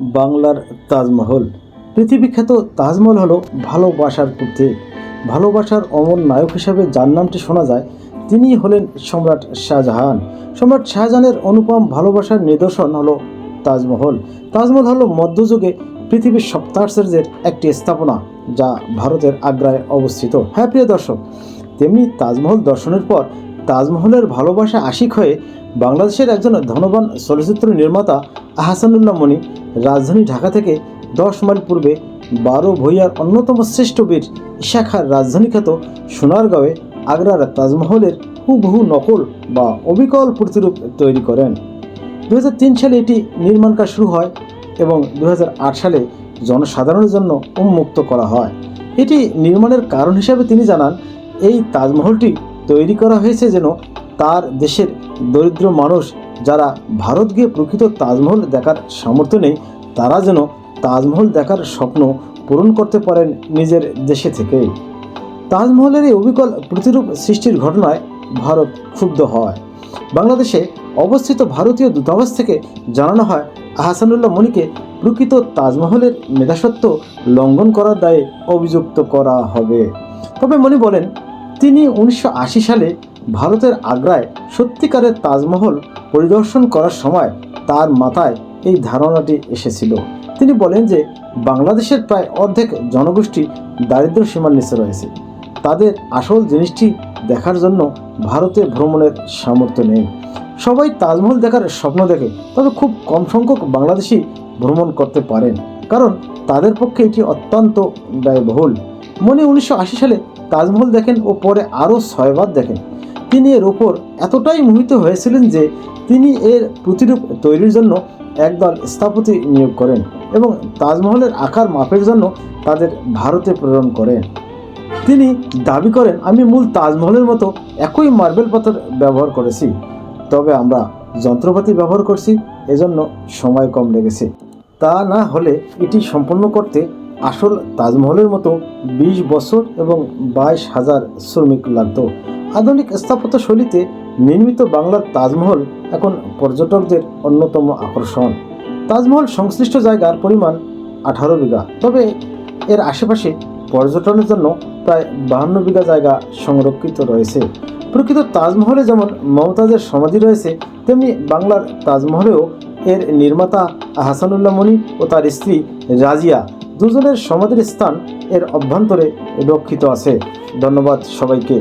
বাংলার তাজমহল। পৃথিবীখ্যাত তাজমহল হলো ভালোবাসার প্রতীক। ভালোবাসার অমর নায়ক হিসেবে যার নামটি শোনা যায়, তিনি হলেন সম্রাট শাহজাহান। সম্রাট শাহজাহানের অনুপম ভালোবাসার নিদর্শন হলো তাজমহল। তাজমহল হলো মধ্যযুগে পৃথিবীর সপ্তাশ্চর্যের একটি স্থাপনা, যা ভারতের আগ্রায় অবস্থিত। হ্যাঁ প্রিয় দর্শক, তেমনি তাজমহল দর্শনের পর তাজমহলের ভালোবাসা আশিক হয়ে বাংলাদেশের একজন ধনবান চলচ্চিত্র নির্মাতা আহসানুল্লাহ মনি রাজধানী ঢাকা থেকে দশ মাইল পূর্বে বারো ভূঁইয়ার অন্যতম শ্রেষ্ঠ বীর শাখার রাজধানী খ্যাত সোনারগাঁওয়ে আগ্রার তাজমহলের হুবহু নকল বা অবিকল প্রতিরূপ তৈরি করেন। দু হাজার তিন সালে এটি নির্মাণ কাজ শুরু হয় এবং দু হাজার আট সালে জনসাধারণের জন্য উন্মুক্ত করা হয়। এটি নির্মাণের কারণ হিসাবে তিনি জানান, এই তাজমহলটি তৈরি করা হয়েছে যেন তার দেশের দরিদ্র মানুষ যারা ভারত গিয়ে প্রকৃত তাজমহল দেখার সামর্থ্য নেই, তারা যেন তাজমহল দেখার স্বপ্ন পূরণ করতে পারেন নিজের দেশে থেকেই তাজমহলের এই অবিকল প্রতিরূপ সৃষ্টির ঘটনায় ভারত ক্ষুব্ধ হয়। বাংলাদেশে অবস্থিত ভারতীয় দূতাবাস থেকে জানানো হয়, আহসানুল্লাহ মনিকে প্রকৃত তাজমহলের মেধাসত্ব লঙ্ঘন করার দায়ে অভিযুক্ত করা হবে। তবে মনি বলেন তিনি উনিশশো আশি সালে ভারতের আগ্রায় সত্যিকারের তাজমহল পরিদর্শন করার সময় তার মাথায় এই ধারণাটি এসেছিল। তিনি বলেন যে, বাংলাদেশের প্রায় অর্ধেক জনগোষ্ঠী দারিদ্র সীমার নিচে রয়েছে। তাদের আসল জিনিসটি দেখার জন্য ভারতে ভ্রমণের সামর্থ্য নেই। সবাই তাজমহল দেখার স্বপ্ন দেখে, তবে খুব কম সংখ্যক বাংলাদেশি ভ্রমণ করতে পারেন, কারণ তাদের পক্ষে এটি অত্যন্ত ব্যয়বহুল। মনে উনিশশো আশি সালে তাজমহল দেখেন ও পরে আরও ছয়বার দেখেন। তিনি এর ওপর এতটাই মোহিত হয়েছিলেন যে তিনি এর প্রতিরূপ তৈরির জন্য একদল স্থাপতি নিয়োগ করেন এবং তাজমহলের আকার মাপের জন্য তাদের ভারতে প্রেরণ করেন। তিনি দাবি করেন, আমি মূল তাজমহলের মতো একই মার্বেল পাথর ব্যবহার করেছি, তবে আমরা যন্ত্রপাতি ব্যবহার করছি, এজন্য সময় কম লেগেছে। তা না হলে এটি সম্পন্ন করতে আসল তাজমহলের মতো বিশ বছর এবং বাইশ হাজার শ্রমিক লাগত। আধুনিক স্থাপত্য শৈলীতে নির্মিত বাংলার তাজমহল এখন পর্যটকদের অন্যতম আকর্ষণ। তাজমহল সংশ্লিষ্ট জায়গার পরিমাণ আঠারো বিঘা, তবে এর আশেপাশে পর্যটনের জন্য প্রায় বাহান্ন বিঘা জায়গা সংরক্ষিত রয়েছে। প্রকৃত তাজমহলে যেমন মমতাজের সমাধি রয়েছে, তেমনি বাংলার তাজমহলেও এর নির্মাতা হাসানুল্লাহ মনি ও তার স্ত্রী রাজিয়া দুজনের সমাধির স্থান এর অভ্যন্তরে রক্ষিত আছে। ধন্যবাদ সবাইকে।